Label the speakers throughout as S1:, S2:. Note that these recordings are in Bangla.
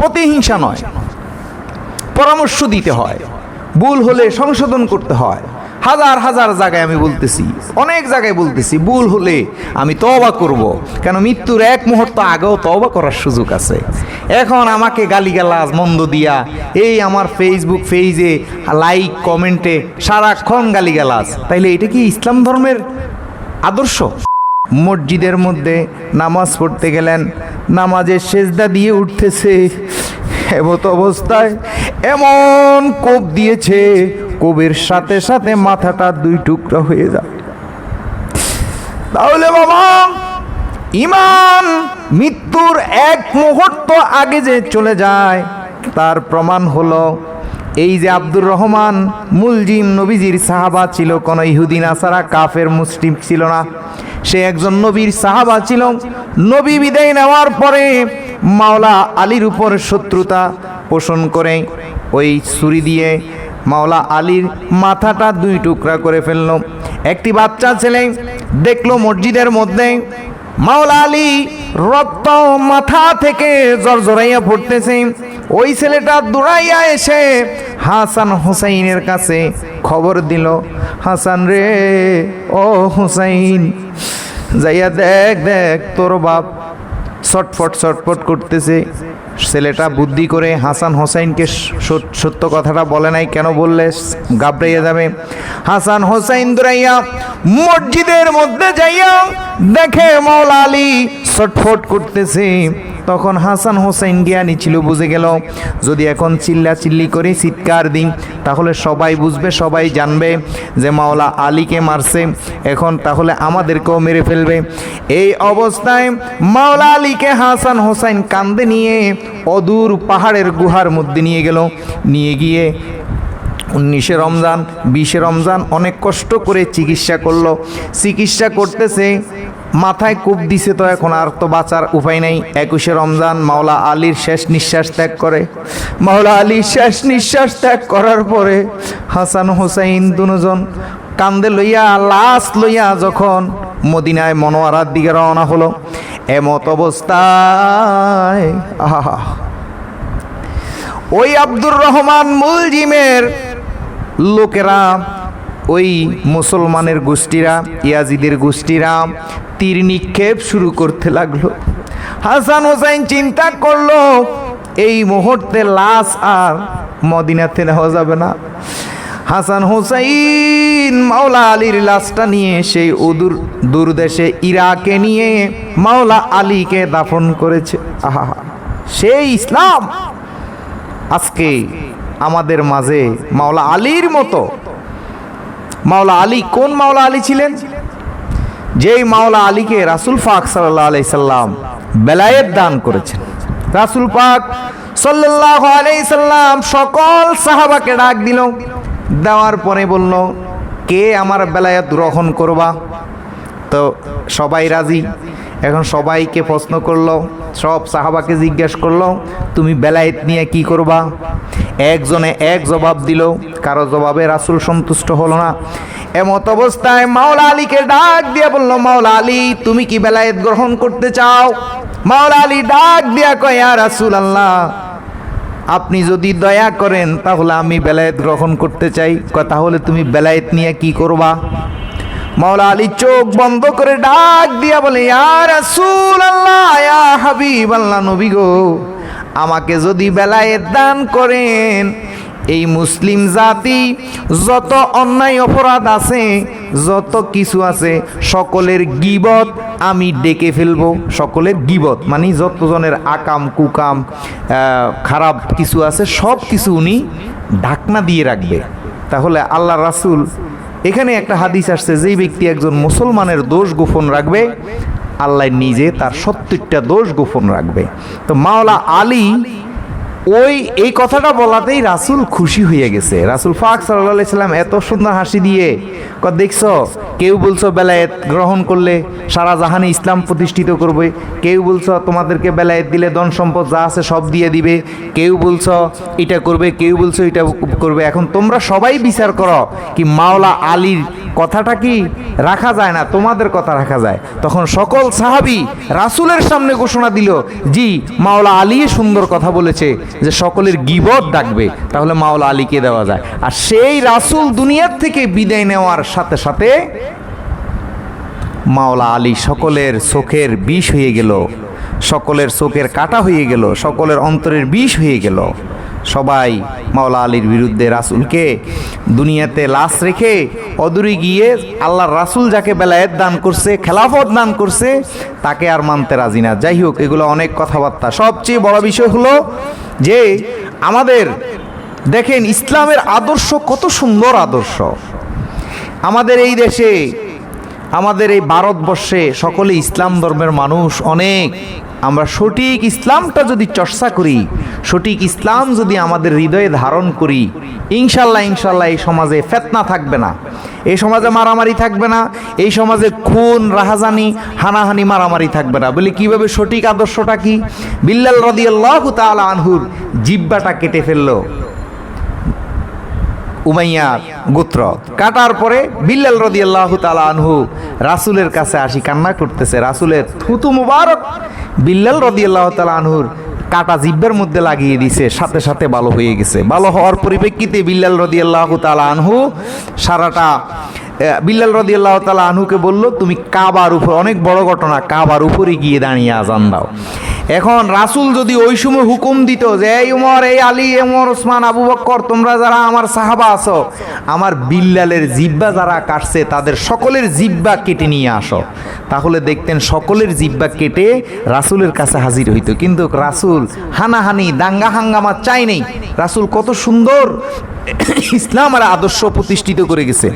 S1: প্রতিহিংসা নয়। পরামর্শ দিতে হয়। ভুল হলে সংশোধন করতে হয়। হাজার হাজার জায়গায় আমি বলতেছি, অনেক জায়গায় বলতেছি, ভুল হলে আমি তবা করব। কেন মৃত্যুর এক মুহূর্ত আগেও তবা করার সুযোগ আছে। এখন আমাকে গালিগালাজ, মন্দ দিয়া এই আমার ফেসবুক পেজে লাইক কমেন্টে সারাক্ষণ গালিগালাজ। তাইলে এটা কি ইসলাম ধর্মের আদর্শ? মসজিদের মধ্যে নামাজ পড়তে গেলেন। নামাজের সেজদা দিয়ে উঠতেছে। এমত অবস্থায় এমন কোপ দিয়েছে কোবের সাথে সাথে মাথাটা দুই টুকরা হয়ে যায়। তাহলে বাবা ইমান মৃত্যুর এক মুহূর্ত আগে যে চলে যায়, তার প্রমাণ হলো এই যে আব্দুর রহমান মুলজিম নবীজির সাহাবা ছিল, কোনো ইহুদিন, আসারা, কাফের, মুসলিম ছিল না। সে একজন নবীর সাহাবা ছিল। নবী বিদায় নেওয়ার পরে মাওলা আলীর উপর শত্রুতা পোষণ করে, ওই ছুরি দিয়ে মাওলা আলীর মাথাটা দুই টুকরা করে ফেলল। একটি বাচ্চা ছেলে দেখল মসজিদের মধ্যে, মাওলা আলী রক্ত মাথা থেকে জর্জরাইয়া পড়তেছে। ওই ছেলেটা দৌড়াইয়া এসে হাসান হোসাইনের কাছে খবর দিল, হাসান রে, ও হুসাইন, যাইয়া দেখ দেখ, তোর বাপ ছটফট ছটফট করতেছে। ছেলেটা বুদ্ধি করে হাসান হোসাইনকে সত্য কথাটা বলে নাই, কেন বললে? গাবড়াইয়া যাবে। হাসান হোসাইন দৌড়াইয়া মসজিদের মধ্যে যাইয়া দেখে মৌলা আলী ছটফট করতেছে। তখন হাসান হোসাইন জ্ঞানী ছিল বুঝে গেল, যদি এখন চিল্লা চিল্লি করে চিৎকার দিই তাহলে সবাই বুঝবে, সবাই জানবে যে মাওলা আলীকে মারছে। এখন তাহলে আমাদেরকেও মেরে ফেলবে। এই অবস্থায় মাওলা আলীকে হাসান হোসাইন কান্দে নিয়ে অদূর পাহাড়ের গুহার মধ্যে নিয়ে গেল। নিয়ে গিয়ে উনিশে রমজান, বিশে রমজান অনেক কষ্ট করে চিকিৎসা করল। চিকিৎসা করতেছে মাথায় কূপ দিছে তো এখন আর তো বাঁচার উপায় নেই। একুশে রমজান, মাওলা আলীর শেষ নিঃশ্বাস ত্যাগ করে। মাওলা আলীর শেষ নিঃশ্বাস ত্যাগ করার পরে হাসান হুসাইন দুজন কান্দে লইয়া, লাশ লইয়া যখন মদিনায় মনোয়ারার দিকে রওনা হলো, এমত অবস্থায় আহা। ওই আব্দুর রহমান মুলজিমের লোকেরা ওই মুসলমানের গোষ্ঠীরা, ইয়াজিদের গোষ্ঠীরা তীর নিক্ষেপ শুরু করতে লাগল। হাসান হোসাইন চিন্তা করল, এই মুহূর্তে লাশ আর মদিনাতে নেওয়া যাবে না। হাসান হোসাইন মাওলা আলীর লাশটা নিয়ে সেই উদূর দূরদেশে ইরাকে নিয়ে মাওলা আলীকে দাফন করেছে। আহা, সেই ইসলাম! আজকে আমাদের মাঝে মাওলা আলীর মতো মাওলা আলী, কোন মাওলা আলী ছিলেন? যেই মাওলা আলীকে রাসুল পাক সাল্লাহ আলি সাল্লাম বেলায়েত দান করেছেন। রাসুল পাক সাল্লাহ আলি সাল্লাম সকল সাহাবাকে ডাক দিল, দেওয়ার পরে বলল, কে আমার বেলায়েত গ্রহণ করবা? তো সবাই রাজি। এখন সবাইকে প্রশ্ন করল, সব সাহাবাকে জিজ্ঞেস করল, তুমি বেলায়েত নিয়ে কি করবা? একজনে এক জবাব দিল, কারও জবাবে রাসুল সন্তুষ্ট হলো না। এমত অবস্থায় মাওলা আলীকে ডাক দিয়ে বলল, মাওলা আলী, তুমি কি বেলায়েত গ্রহণ করতে চাও? মাওলা আলী ডাক দিয়া কয় রাসুল আল্লাহ আপনি যদি দয়া করেন, তাহলে আমি বেলায়েত গ্রহণ করতে চাই। তাহলে তুমি বেলায়েত নিয়ে কি করবা? মাওলা আলী চোখ বন্ধ করে ডাক দিয়া বলে আর রাসূল আল্লাহ হাবিব আল্লাহ নবী গো, আমাকে যদি বেলায়েত দান করেন, এই মুসলিম জাতি যত অন্যায় অপরাধ আছে, যত কিছু আছে, সকলের গিবত আমি ডেকে ফেলব, সকলের গিবত মানে যতজনের আকাম, কুকাম খারাপ কিছু আছে সব কিছু উনি ঢাকনা দিয়ে রাখবে। তাহলে আল্লাহ রাসূল এখানে একটা হাদিস আসছে, যেই ব্যক্তি একজন মুসলমানের দোষ গোপন রাখবে, আল্লাহ নিজে তার সত্তরটা দোষ গোপন রাখবে। তো মাওলা আলী ওই, এই কথাটা বলাতেই রাসুল খুশি হয়ে গেছে। রাসুল ফাক সাল্লাহ সাল্লাম এত সুন্দর হাসি দিয়ে ক দেখছ, কেউ বলছো বেলায়েত গ্রহণ করলে সারা জাহানে ইসলাম প্রতিষ্ঠিত করবে। কেউ বলছো তোমাদেরকে বেলায়েত দিলে ধন সম্পদ যা আছে সব দিয়ে দিবে। কেউ বলছো এটা করবে, কেউ বলছো এটা করবে। এখন তোমরা সবাই বিচার করো কি মাওলা আলীর কথাটা কি রাখা যায় না? তোমাদের কথা রাখা যায়। তখন সকল সাহাবি রাসুলের সামনে ঘোষণা দিল, জি, মাওলা আলী সুন্দর কথা বলেছে যে সকলের গিবত ডাকবে, তাহলে মাওলা আলীকে দেওয়া যায়। আর সেই রাসুল দুনিয়ার থেকে বিদায় নেওয়ার সাথে সাথে মাওলা আলী সকলের চোখের বিষ হয়ে গেল, সকলের চোখের কাটা হয়ে গেল, সকলের অন্তরের বিষ হয়ে গেল। সবাই মাওলা আলীর বিরুদ্ধে রাসুলকে দুনিয়াতে লাশ রেখে অদূরে গিয়ে আল্লাহর রাসুল যাকে বেলায়েত দান করছে, খেলাফত দান করছে, তাকে আর মানতে রাজি না। যাই হোক, এগুলো অনেক কথাবার্তা। সবচেয়ে বড় বিষয় হলো যে আমাদের দেখেন ইসলামের আদর্শ কত সুন্দর আদর্শ। আমাদের এই দেশে, আমাদের এই ভারতবর্ষে সকলে ইসলাম ধর্মের মানুষ অনেক। আমরা সঠিক ইসলামটা যদি চর্চা করি, সঠিক ইসলাম যদি আমাদের হৃদয়ে ধারণ করি, ইনশাল্লাহ ইনশাল্লাহ এই সমাজে ফেতনা থাকবে না। এই সমাজে মারামারি থাকবে না। এই সমাজে খুন, রাহাজানি, হানাহানি, মারামারি থাকবে না। বলে কীভাবে সঠিক আদর্শটা কি? বিল্লাল রদিয়াল্লাহ তাআলা আনহুর জিব্বাটা কেটে ফেলল। উমাইয়া গোত্র। কাটার পরে বিল্লাল রদি আল্লাহ তালা আনহু রাসুলের কাছে আসি, কান্না করতেছে। রাসুলের থুতু মুবারক বিল্লাল রদি আল্লাহ তালা আনহুর কাটা জিব্বের মধ্যে লাগিয়ে দিছে, সাথে সাথে ভালো হয়ে গেছে। ভালো হওয়ার পরিপ্রেক্ষিতে বিল্লাল রদি আল্লাহ তালা আনহু সারাটা বিল্লাল রদি আল্লাহ তালা আনহুকে বলল, তুমি কাবার উপর অনেক বড় ঘটনা, কাবার উপরে গিয়ে দাঁড়িয়ে আজান দাও। এখন রাসুল যদি ওই সময় হুকুম দিত যে, এই উমর, এই আলী এমর ওসমান, আবু বক্কর, তোমরা যারা আমার সাহাবা আছো, আমার বিল্লালের জিব্বা যারা কাটছে, তাদের সকলের জিব্বা কেটে নিয়ে আসো। তাহলে দেখতেন সকলের জিব্বা কেটে রাসুলের কাছে হাজির হইত। কিন্তু রাসুল হানাহানি, দাঙ্গা হাঙ্গামা চাই নেই। রাসুল কত সুন্দর ইসলাম আর আদর্শ প্রতিষ্ঠিত করে গেছে।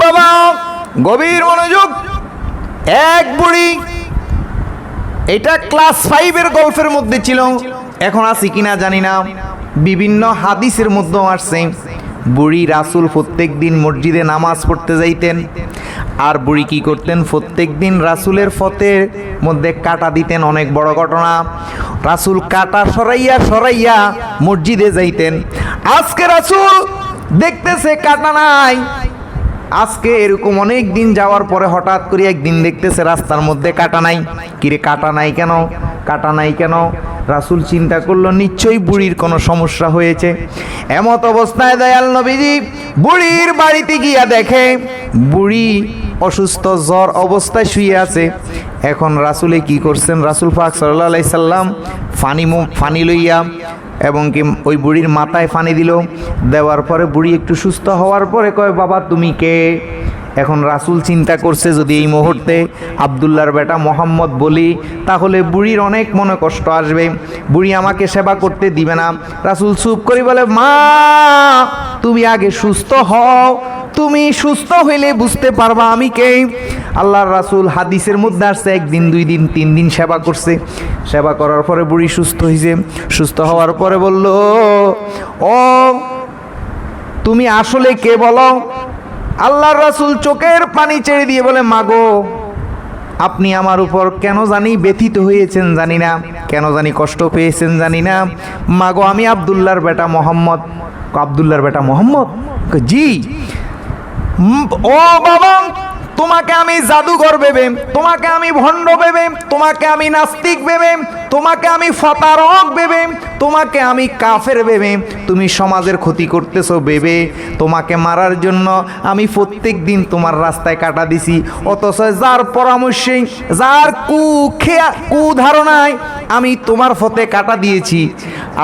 S1: বাবা, গভীর মনোযোগ, এক বুড়ি এটা ক্লাস ফাইভের গল্পের মধ্যে ছিল। এখন আছি কিনা জানি না। বিভিন্ন হাদিসের মধ্যেও আসছে, বুড়ি রাসুল প্রত্যেক দিন মসজিদে নামাজ পড়তে যাইতেন। আর বুড়ি কি করতেন? প্রত্যেক দিন রাসুলের ফতের মধ্যে কাটা দিতেন, অনেক বড় ঘটনা। রাসুল কাটা সরাইয়া সরাইয়া মসজিদে যাইতেন। আজকে রাসুল দেখতেছে কাটা নাই। আজকে এরকম অনেক দিন যাওয়ার পরে হঠাৎ করে একদিন দেখতেছে রাস্তার মধ্যে কাটা নাই। কিরে কাটা নাই কেন? কাটা নাই কেন? রাসুল চিন্তা করল, নিশ্চয়ই বুড়ির কোনো সমস্যা হয়েছে। এমত অবস্থায় দয়াল নবীজি বুড়ির বাড়িতে গিয়া দেখে, বুড়ি অসুস্থ, জ্বর অবস্থায় শুয়ে আছে। এখন রাসুলে কি করছেন? রাসুল পাক সাল্লাহ সাল্লাম ফানি ফানি লইয়া এবং কি ওই বুড়ির মাথায় ফানি দিল, দেওয়ার পরে বুড়ি একটু সুস্থ হওয়ার পরে কয়, বাবা, তুমি কে? এখন রাসুল চিন্তা করছে, যদি এই মুহূর্তে আবদুল্লার বেটা মোহাম্মদ বলি, তাহলে বুড়ির অনেক মনে কষ্ট আসবে। বুড়ি আমাকে সেবা করতে দিবে না। রাসুল চুপ করি বলে, মা, তুমি আগে সুস্থ হও তুমি সুস্থ হইলে বুঝতে পারবা আমি কে। আল্লাহর রাসুল হাদিসের মধ্যে আসছে, একদিন, দুই দিন, তিন দিন সেবা করছে। সেবা করার পরে বুড়ি সুস্থ হয়েছে সুস্থ হওয়ার পরে বলল, ও, তুমি আসলে কে বলো? আল্লাহর রাসুল চোখের পানি ছেড়ে দিয়ে বলে, মাগো, আপনি আমার উপর কেন জানি ব্যথিত হয়েছেন জানি না। কেন জানি কষ্ট পেয়েছেন জানি না। মাগো, আমি আবদুল্লাহর বেটা মোহাম্মদ। আবদুল্লার বেটা মোহাম্মদ? জি। ও বাবা তোমাকে আমি জাদুঘর ভেবে তোমাকে আমি ভণ্ড ভেবে তোমাকে আমি নাস্তিক ভেবে তোমাকে আমি ফতারক ভেবে, তোমাকে আমি কাফের ভেবে, তুমি সমাজের ক্ষতি করতেছো ভেবে, তোমাকে মারার জন্য আমি প্রত্যেক দিন তোমার রাস্তায় কাটা দিছি। অথচ যার পরামর্শে, যার কু খেয়া কু ধারণায় আমি তোমার ফতে কাটা দিয়েছি।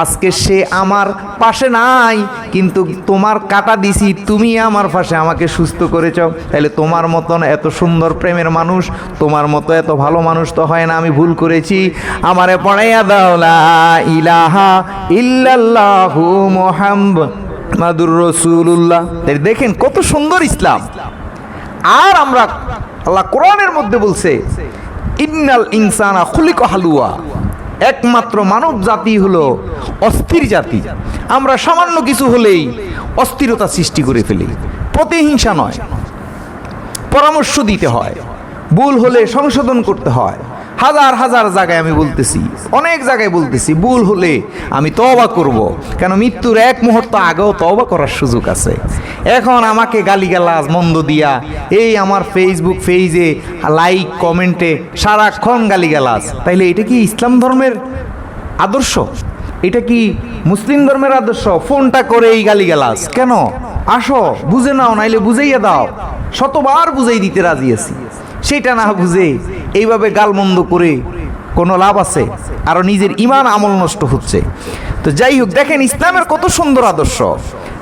S1: আজকে সে আমার পাশে নাই, কিন্তু তোমার কাটা দিছি, তুমি আমার পাশে আমাকে সুস্থ করেছ। তাহলে তোমার মতন এত সুন্দর প্রেমের মানুষ, তোমার মতো এত ভালো মানুষ তো হয় না, আমি ভুল করেছি। আমারে পড়াইয়া দাও ইলাহা ইল্লাল্লাহু মুহাম্মাদুর রাসূলুল্লাহ। তাই দেখেন কত সুন্দর ইসলাম। আর আমরা, আল্লাহ কোরআনের মধ্যে বলছে, ইন্নাল ইনসানা খুলিক হালুয়া। একমাত্র মানব জাতি হলো অস্থির জাতি। আমরা সামান্য কিছু হলেই অস্থিরতা সৃষ্টি করে ফেলি। প্রতিহিংসা নয়, পরামর্শ দিতে হয়। ভুল হলে সংশোধন করতে হয়। হাজার হাজার জায়গায় আমি বলতেছি, অনেক জায়গায় বলতেছি, ভুল হলে আমি তওবা করব। কেন মৃত্যুর এক মুহূর্ত আগেও তওবা করার সুযোগ আছে। এখন আমাকে গালিগালাজ, মন্দ দিয়া এই আমার ফেসবুক পেজে লাইক কমেন্টে সারাক্ষণ গালিগালাজ। তাইলে এটা কি ইসলাম ধর্মের আদর্শ? এটা কি মুসলিম ধর্মের আদর্শ? ফোনটা করে এই গালিগালাজ। কেন? আসো, বুঝে নাও, নাইলে বুঝাইয়া দাও। শতবার বুঝাই দিতে রাজি আছি। সেটা না বুঝে এইভাবে গালমন্দ করে কোনো লাভ আছে? আরও নিজের ইমান আমল নষ্ট হচ্ছে। তো যাই হোক, দেখেন ইসলামের কত সুন্দর আদর্শ।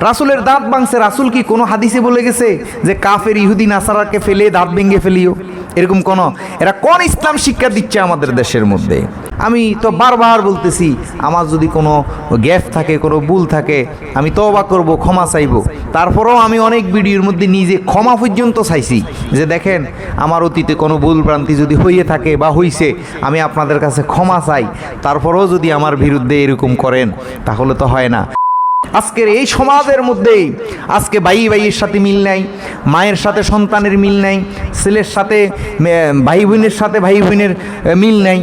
S1: রাসুলের দাঁত ভাঙছে, রাসুল কি কোনো হাদিসে বলে গেছে যে কাফের ইহুদি নাসারাকে ফেলে দাঁত ভেঙে ফেলিও? এরকম কোন? এরা কোন ইসলাম শিক্ষা দিচ্ছে আমাদের দেশের মধ্যে? আমি তো বারবার বলতেছি, আমার যদি কোনো গ্যাপ থাকে, কোনো ভুল থাকে, আমি তওবা করব, ক্ষমা চাইব। তারপরেও আমি অনেক ভিডিওর মধ্যে নিজে ক্ষমা পর্যন্ত চাইছি যে দেখেন, আমার অতীতে কোনো ভুল ভ্রান্তি যদি হইয়ে থাকে বা হইছে, আমি আপনাদের কাছে ক্ষমা চাই। তারপরেও যদি আমার বিরুদ্ধে এরকম করেন, তাহলে তো হয় না। আজকের এই সমাজের মধ্যেই আজকে ভাই ভাইয়ের সাথে মিল নাই, মায়ের সাথে সন্তানের মিল নাই, ছেলের সাথে ভাই বোনের সাথে ভাই বোনের মিল নাই।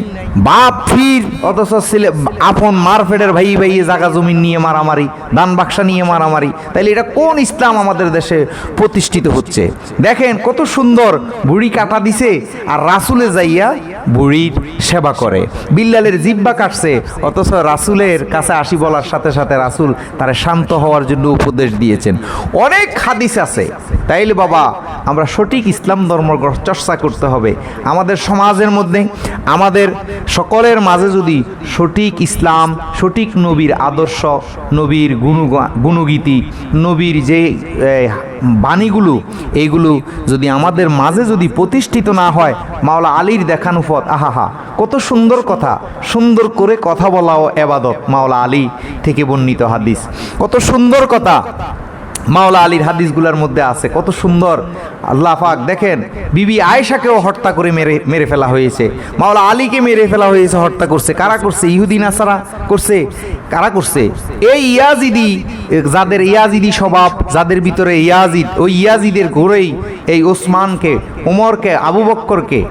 S1: বাপ, ফির, অথচ ছেলে, আপন মারফেটের ভাই ভাইয়ে জাগা জমিন নিয়ে মারামারি, দান বাক্সা নিয়ে মারামারি। তাইলে এটা কোন ইসলাম আমাদের দেশে প্রতিষ্ঠিত হচ্ছে? দেখেন কত সুন্দর বুড়ি কাটা দিছে আর রাসুলে যাইয়া বুড়ির সেবা করে। বিল্লালের জিব্বা কাটছে, অথচ রাসুলের কাছে আসি বলার সাথে সাথে রাসুল তারা শান্ত হওয়ার জন্য উপদেশ দিয়েছেন। অনেক হাদিস আছে। তাইলে বাবা, আমরা সঠিক ইসলাম ধর্ম চর্চা করতে হবে। আমাদের সমাজের মধ্যে, আমাদের সকলের মাঝে যদি সঠিক ইসলাম, সঠিক নবীর আদর্শ, নবীর গুণু গুণগীতি, নবীর যে বাণীগুলো, এইগুলো যদি আমাদের মাঝে যদি প্রতিষ্ঠিত না হয়, মাওলা আলীর দেখানো পথ, আহাহা, কত সুন্দর কথা, সুন্দর করে কথা বলাও এবাদত, মাওলা আলী থেকে বর্ণিত হাদিস। কত সুন্দর কথা মাওলা আলীর হাদিসগুলোর মধ্যে আছে। কত সুন্দর। আল্লাহ পাক, দেখেন, বিবি আয়েশাকেও হত্যা করে মেরে মেরে ফেলা হয়েছে। মাওলা আলীকে মেরে ফেলা হয়েছে, হত্যা করছে। কারা করছে? ইহুদি, নাসারা করছে? কারা করছে? এই ইয়াজিদি, যাদের ইয়াজিদি স্বভাব, যাদের ভিতরে ইয়াজিদ, ওই ইয়াজিদের ঘোরেই এই ওসমানকে, ওমরকে, আবু বক্করকে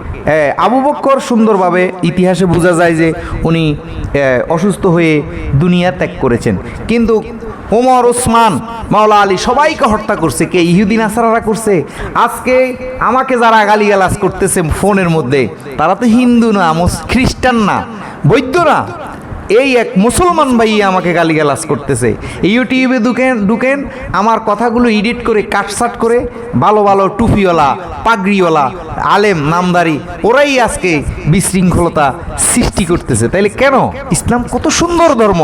S1: আবু বক্কর সুন্দরভাবে ইতিহাসে বোঝা যায় যে উনি অসুস্থ হয়ে দুনিয়া ত্যাগ করেছেন। কিন্তু ওমর, ওসমান, মাওলা আলী সবাইকে হত্যা করছে, কে ইহুদিন আসারারা করছে। আজকে আমাকে যারা গালিগালাজ করতেছে ফোনের মধ্যে, তারা তো হিন্দু না খ্রিস্টান না, বৈদ্য না। এই এক মুসলমান ভাই আমাকে গালিগালাজ করতেছে। ইউটিউবে ঢুকেন ঢুকেন, আমার কথাগুলো এডিট করে কাটসাট করে, ভালো ভালো টুপিওয়ালা, পাগড়িওয়ালা, আলেম, নামদারি, ওরাই আজকে বিশৃঙ্খলতা সৃষ্টি করতেছে। তাইলে কেন? ইসলাম কত সুন্দর ধর্ম।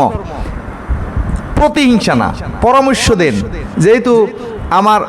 S1: প্রতিহিংসা না, পরামর্শ দেন। যেহেতু আমার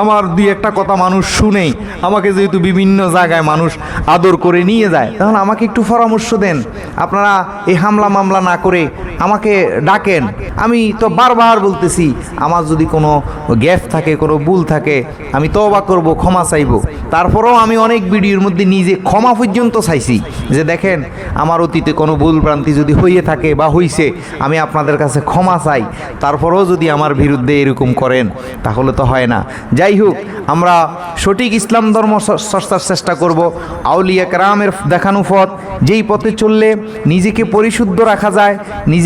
S1: আমার দুই একটা কথা মানুষ শুনেই আমাকে যেহেতু বিভিন্ন জায়গায় মানুষ আদর করে নিয়ে যায় তখন আমাকে একটু পরামর্শ দেন। আপনারা এই হামলা মামলা না করে আমাকে ডাকেন। আমি তো বারবার বলতেছি, আমার যদি কোনো গ্যাপ থাকে, কোনো ভুল থাকে, আমি তওবা করব, ক্ষমা চাইব। তারপরেও আমি অনেক ভিডিওর মধ্যে নিজে ক্ষমা পর্যন্ত চাইছি। যে দেখেন, আমার অতীতে কোনো ভুল ভ্রান্তি যদি হইয়ে থাকে বা হইছে, আমি আপনাদের কাছে ক্ষমা চাই। তারপরেও যদি আমার বিরুদ্ধে এরকম করেন, তাহলে তো হয় না। যাই হোক, আমরা সঠিক ইসলাম ধর্ম চর্চার চেষ্টা করব। আউলিয়া কেরামের দেখানো পথ যেই পথে চললে নিজেকে পরিশুদ্ধ রাখা যায়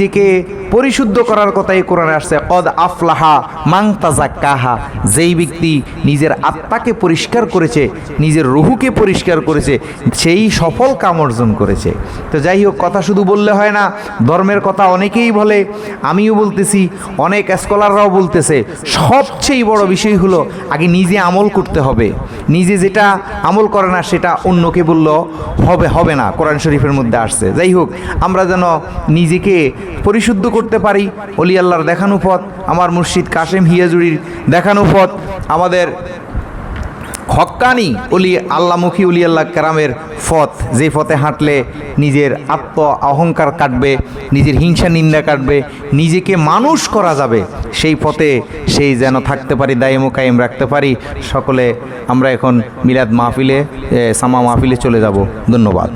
S1: নিজেকে পরিশুদ্ধ করার কথাই কোরআনে আসছে, কদ আফলাহা মাংতাজাক্কাহা যেই ব্যক্তি নিজের আত্মাকে পরিষ্কার করেছে, নিজের রুহুকে পরিষ্কার করেছে, সেই সফল কাম অর্জন করেছে। তো যাই হোক, কথা শুধু বললে হয় না, ধর্মের কথা অনেকেই বলে, আমিও বলতেছি, অনেক স্কলাররাও বলতেছে, সবচেয়ে বড় বিষয় হলো, আগে নিজে আমল করতে হবে। নিজে যেটা আমল করে না, সেটা অন্যকে বলল হবে হবে না, কোরআন শরীফের মধ্যে আসছে। যাই হোক, আমরা যেন নিজেকে পরিশুদ্ধ করতে পারি। অলি আল্লাহর দেখানো পথ, আমার মুর্শিদ কাশেম হিয়াজুরির দেখানো পথ, আমাদের হক্কানি উলি আল্লামুখী উলি আল্লাহ কেরামের পথ। যে পথে হাঁটলে নিজের আত্ম অহংকার কাটবে, নিজের হিংসা নিন্দা কাটবে, নিজেকে মানুষ করা যাবে। সেই পথে সেই যেন থাকতে পারি, দায়মো কায়েম রাখতে পারি। সকলে আমরা এখন মিলাদ মাহফিলে সামা মাহফিলে চলে যাব। ধন্যবাদ।